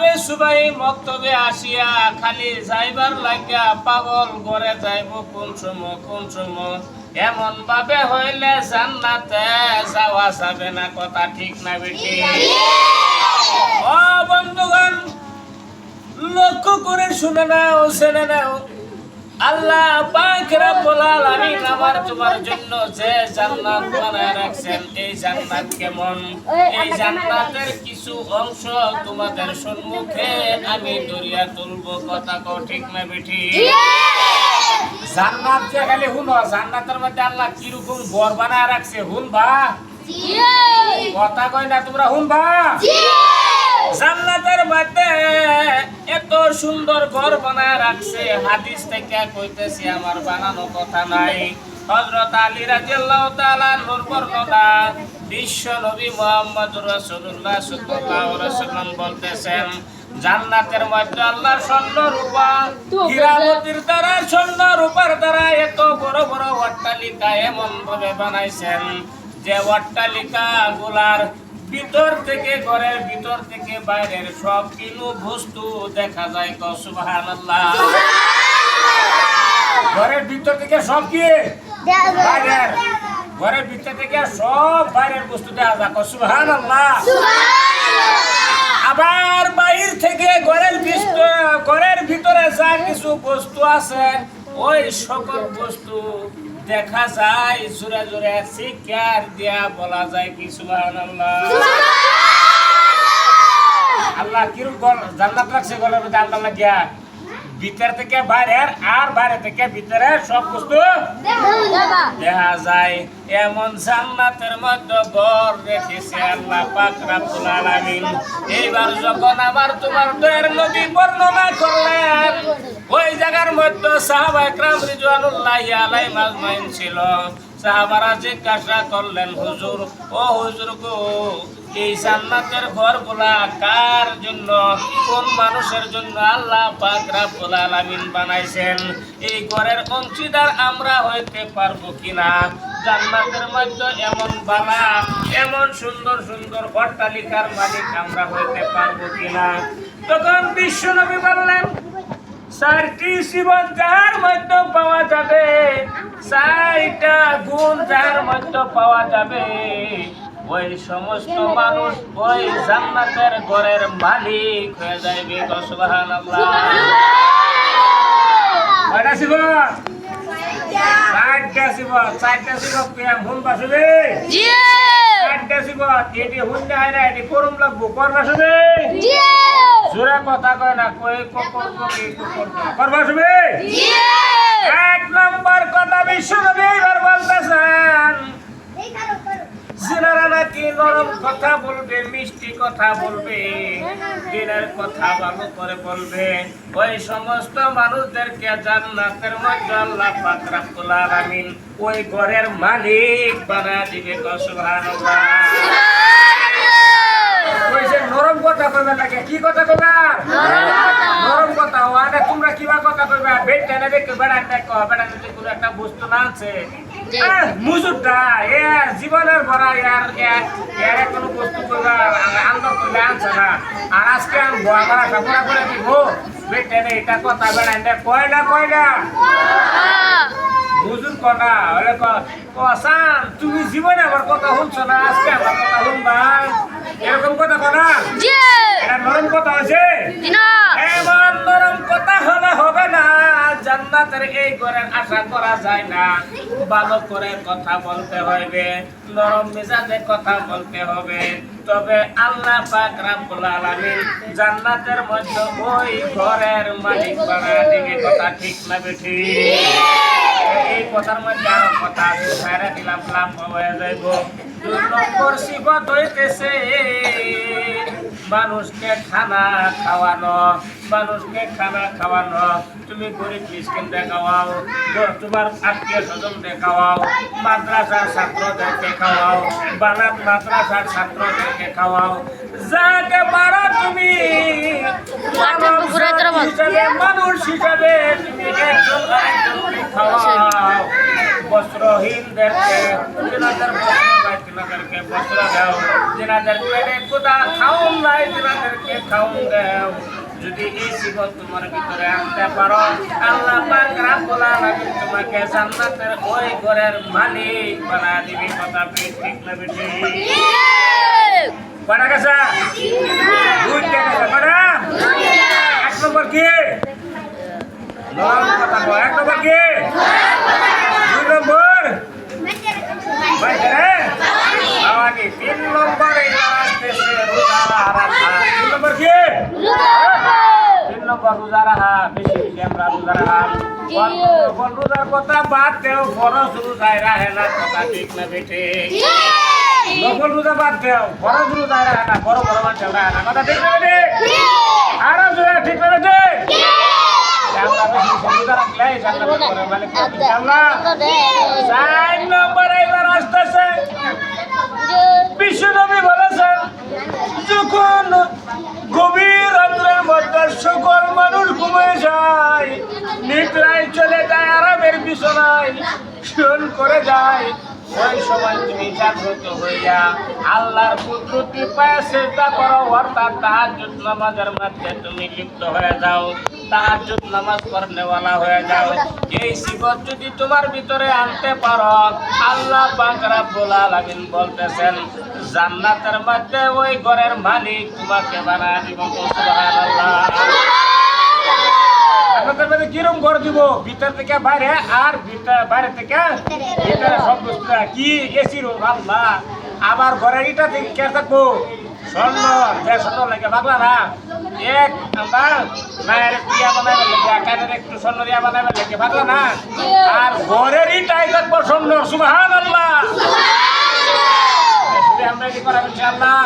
বাপে সুবাই মক্তবে আসিয়া খালি যাইবার লাগিয়া পাগল ঘরে যাইব কোন সময় কোন সময়? এমন ভাবে হইলে জান্নাতে যাওয়া যাবে না কথা ঠিক না বেটি ও বন্ধুগণ লক্ষ্য করে শুনে নাও শুনে নাও। আল্লাহ পাক রব্বুল আলামিন আমার তোমার জন্য যে জান্নাত বানায় রাখছেন এই জান্নাত কেমন? এই জান্নাতের কিছু অংশ তোমাদের সম্মুখে আমি দরিয়া তুলবো কথা কও ঠিক না বেঠি? জান্নাত যে খালি হুনো জান্নাতের মধ্যে আল্লাহ কীরকম ঘর বানায় রাখছে হুন বা কথা কয় না তোমরা হুন বা জান্নাতের মধ্যে এত সুন্দর ঘর বানায় রাখছে। হাদিস থেকে কইতেছি আমার বানানো কথা নাই। হযরত আলী রাদিয়াল্লাহু তাআলা নূর বর্ণনা বিশ্ব নবী মুহাম্মদ রাসূলুল্লাহ সাল্লাল্লাহু আলাইহি সাল্লাম বলতেছেন জান্নাতের মধ্যে আল্লাহ স্বর্ণ রূপা হীরামতির দ্বারা স্বর্ণ রূপার দ্বারা এত বড় বড় অট্টালিকা এমন ভাবে বানাইছেন যে অট্টালিকা গুলার ভিতর থেকে ঘরের ভিতর থেকে বাইরের সব কিছু বস্তু দেখা যায় ক সুবহানাল্লাহ। ঘরের ভিতর থেকে সব কি? বাইরের। ঘরের ভিতর থেকে সব বাইরের বস্তু দেখা যায় ক সুবহানাল্লাহ। আবার বাইর থেকে ঘরের ভিতর ঘরের ভিতরে যা কিছু বস্তু আছে ওই সকল বস্তু দেখা যায় জোরে জোরে শিকার দিয়া বলা যায় কি সুবহানাল্লাহ? আল্লাহ কীরকম জান্নাত রাখছে গলার মধ্যে আল্লাহ লাগিয়া ভিতর থেকে বাইরের আর বাইরে থেকে ভিতরে সব বস্তু দেখা যায়। এমন জান্নাতের মধ্যে ঘর রেখেছে আল্লাহ পাক রাব্বুল আলামিন। এইবার যখন আমার তোমার দয়ের নবী বর্ণনা করলেন ওই জায়গার মধ্যে সাহাবা একরাম রিজওয়ানুল্লাহি আলাইহিম আজমাইন ছিল। সাহাবারা জিজ্ঞাসা করলেন, হুজুর, ও হুজুর গো, এই জান্নাতের ঘরগুলা কার জন্য? কোন মানুষের জন্য আল্লাহ পাক রাব্বুল আলামিন বানাইছেন? এই ঘরের অংশীদার আমরা হইতে পারব কিনা? জান্নাতের মধ্যে এমন বালা, এমন সুন্দর সুন্দর অট্টালিকার মালিক আমরা হইতে পারব কিনা? তখন বিশ্বনবী বললেন চারটি জীবন যার মধ্যে পাওয়া যাবে চারটা গুণ যার মধ্যে পাওয়া যাবে। ওই সমস্ত মানুষ ওই জান্নাতের ঘরের মালিক হয়ে যাইবে সুবহানাল্লাহ! কয়টা জীবন? চারটা শিব চারটা শিব প্রেম হুন বাসবে চারটা জীবন এটি হুন যায় না এটি করুম লাগবো করবা শুবে জোরে কথা কয় না কই করবা শুবে এক নম্বর কথা বিশ্ব নবী এবার বলতেছেন সিনারা নাকি নরম কথা বলবে মিষ্টি কথা বলবে দিনের কথা ভালো করে বলবে। ওই সমস্ত মানুষদেরকে জান্নাতের মধ্যে আল্লাহ পাক রাব্বুল আলামিন ওই ঘরের মালিক বানা দিবে সুবহানাল্লাহ। নরম কথা কইবে লাগে কি কথা কইবা নরম কথা। ওয়ানে তোমরা কিবা কথা কইবা? বেট টেনে দেখে বেড়া দেখো বেড়া একটা বস্তু না আছে মুজুরটা এ জীবনের ভরা কোনো বস্তু কইবা আন্দর কইলে আনছে না। আর আজকে আমি ভয় করা কাপড়া করে দিব। বেট এটা কথা বেড়া দেখ কয় না কয় না? বুঝুন কথা হলে কসান তুমি জীবনে আমার কথা শুনছো না? আজকে আমার কথা শুনবা? এরকম কথা এটা নরম কথা আছে জান্নাতের এই ঘরের আশা করা যায় না। ভালো করে কথা বলতে হবে নরম মেজাজে কথা বলতে হবে। তবে আল্লাহ পাক রাব্বুল আলামিন জান্নাতের মধ্যে ওই ঘরের মালিক বানা দিবে, কথা ঠিক না বেঠি? এই কথার মধ্যে আরও কথা সারা দিলাম লাভ হয়ে যাইব। দুই নম্বর সিবত হইতেছে। মানুষকে খানা খাওয়ানো মানুষকে খানা খাওয়ানো। তুমি গরিব মিসকিনদের খাওয়াও গ- তোমার আত্মীয় স্বজনদের খাওয়াও মাদ্রাসার ছাত্রদেরকে খাওয়াও বানাত মাদ্রাসার ছাত্রদেরকে খাওয়াও। যাকে পারো তুমি মানুষ হিসাবে তুমি একজন খাওয়াও। বস্ত্রহীনদেরকে তিনাদের বস্ত্র তিনাদেরকে বস্ত্র দাও। তিনাদের পেটে কোথা খাউন নাই তিনাদেরকে খাউন দাও। যদি এই সিবত তোমার ভিতরে আনতে পারো, আল্লাহ পাক রাব্বুল আলামিন তোমাকে জান্নাতের ওই ঘরের মালিক বানা দিবি। কথা ঠিক না বেশি কটা গেছে? দুইটা গেছে? কটা এক নম্বর কি? নরম কথা এক নম্বর কি? রোজার কথা বাদ দেও ফরজ রোজায় রাখে না কথা ঠিক না নকল রোজা বাদ দেও ফরজ রোজায় রাখে না বড় বড় মানুষ রাখে না কথা ঠিক না বেটে আরও জোরে ঠিক না চার নম্বর এবার শোন করে যায়। ওই সময় তুমি জাগ্রত হইয়া আল্লাহর কুদরতি পায়ে চেষ্টা করো, অর্থাৎ তাহাজ্জুদ নামাজের মধ্যে তুমি লিপ্ত হয়ে যাও তাহার তাহাজ্জুদ নামাজ পড়নেওয়ালা হয়ে যাও। এই সিবত যদি তোমার ভিতরে আনতে পারো, আল্লাহ পাক বোলা আলামিন বলতেছেন, জান্নাতের মধ্যে ওই ঘরের মালিক তোমাকে বানা দিব মধ্যে কিরম ঘর দিব? ভিতর থেকে বাইরে আর ভিতর বাইরে থেকে ভিতরে সব বস্তু কি এসি রুম আল্লাহ। আবার ঘরের ইটা থেকে কে থাকব? স্বর্ণ যে স্বর্ণ লাগে বাংলা না। এক আমরা মায়ের দিয়া বানাবে লাগে কানের একটু স্বর্ণ দিয়া বানাবে লাগে বাংলা না। আর ঘরের ইটাই থাকব স্বর্ণ। সুবহান আল্লাহ আমরা কি করা ইনশাআল্লাহ